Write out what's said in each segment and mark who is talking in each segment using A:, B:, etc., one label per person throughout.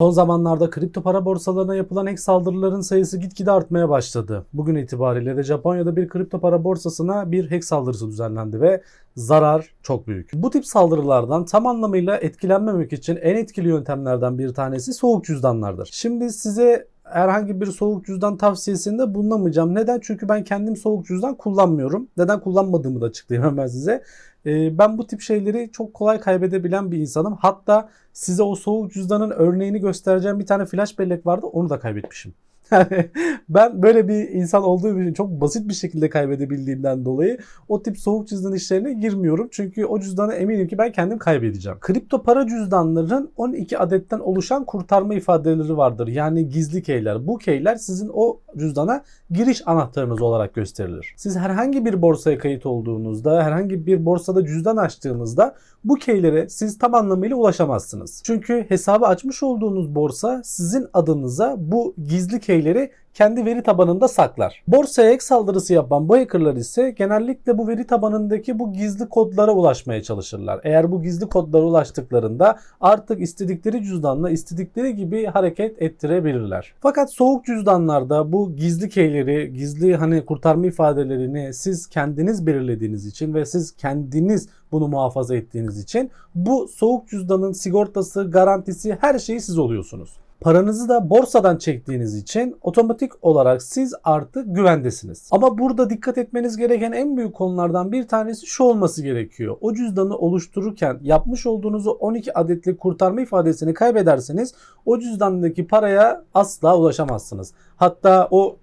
A: Son zamanlarda kripto para borsalarına yapılan hack saldırıların sayısı gitgide artmaya başladı. Bugün itibariyle de Japonya'da bir kripto para borsasına bir hack saldırısı düzenlendi ve zarar çok büyük. Bu tip saldırılardan tam anlamıyla etkilenmemek için en etkili yöntemlerden bir tanesi soğuk cüzdanlardır. Şimdi size herhangi bir soğuk cüzdan tavsiyesinde bulunamayacağım. Neden? Çünkü ben kendim soğuk cüzdan kullanmıyorum. Neden kullanmadığımı da açıklayayım hemen size. Ee, Ben bu tip şeyleri çok kolay kaybedebilen bir insanım. Hatta size o soğuk cüzdanın örneğini göstereceğim bir tane flash bellek vardı. Onu da kaybetmişim. Ben böyle bir insan olduğum için çok basit bir şekilde kaybedebildiğimden dolayı o tip soğuk cüzdan işlerine girmiyorum. Çünkü o cüzdanı eminim ki ben kendim kaybedeceğim. Kripto para cüzdanların 12 adetten oluşan kurtarma ifadeleri vardır. Yani gizli keyler. Bu keyler sizin o cüzdana giriş anahtarınız olarak gösterilir. Siz herhangi bir borsaya kayıt olduğunuzda, herhangi bir borsada cüzdan açtığınızda bu keylere siz tam anlamıyla ulaşamazsınız. Çünkü hesabı açmış olduğunuz borsa sizin adınıza bu gizli keyleri kendi veri tabanında saklar. Borsaya ek saldırısı yapan bu hackerlar ise genellikle bu veri tabanındaki bu gizli kodlara ulaşmaya çalışırlar. Eğer bu gizli kodlara ulaştıklarında artık istedikleri cüzdanla istedikleri gibi hareket ettirebilirler. Fakat soğuk cüzdanlarda bu gizli keyleri, gizli hani kurtarma ifadelerini siz kendiniz belirlediğiniz için ve siz kendiniz bunu muhafaza ettiğiniz için bu soğuk cüzdanın sigortası, garantisi her şeyi siz oluyorsunuz. Paranızı da borsadan çektiğiniz için otomatik olarak siz artık güvendesiniz. Ama burada dikkat etmeniz gereken en büyük konulardan bir tanesi şu olması gerekiyor. O cüzdanı oluştururken yapmış olduğunuz o 12 adetlik kurtarma ifadesini kaybederseniz o cüzdandaki paraya asla ulaşamazsınız. Hatta o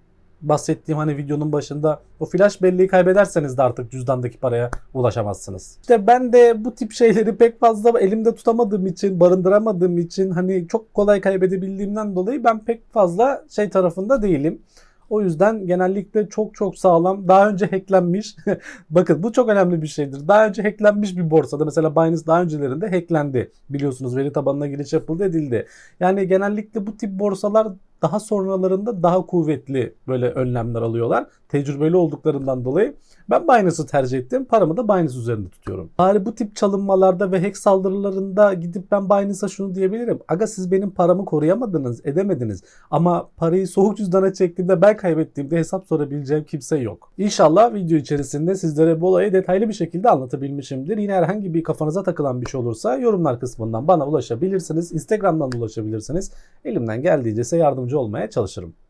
A: bahsettiğim hani videonun başında o flash belleği kaybederseniz de artık cüzdandaki paraya ulaşamazsınız. İşte ben de bu tip şeyleri pek fazla elimde tutamadığım için, barındıramadığım için hani çok kolay kaybedebildiğimden dolayı ben pek fazla şey tarafında değilim. O yüzden genellikle çok çok sağlam, daha önce hacklenmiş. Bakın bu çok önemli bir şeydir. Daha önce hacklenmiş bir borsada mesela Binance daha öncelerinde hacklendi. Biliyorsunuz veri tabanına giriş yapıldı edildi. Yani genellikle bu tip borsalar daha sonralarında daha kuvvetli böyle önlemler alıyorlar. Tecrübeli olduklarından dolayı ben Binance'ı tercih ettim. Paramı da Binance üzerinde tutuyorum. Bari bu tip çalınmalarda ve hack saldırılarında gidip ben Binance'a şunu diyebilirim. Aga siz benim paramı koruyamadınız, edemediniz. Ama parayı soğuk cüzdana çektiğimde ben kaybettiğimde hesap sorabileceğim kimse yok. İnşallah video içerisinde sizlere bu olayı detaylı bir şekilde anlatabilmişimdir. Yine herhangi bir kafanıza takılan bir şey olursa yorumlar kısmından bana ulaşabilirsiniz. Instagram'dan da ulaşabilirsiniz. Elimden geldiğince size yardımcı olmaya çalışırım.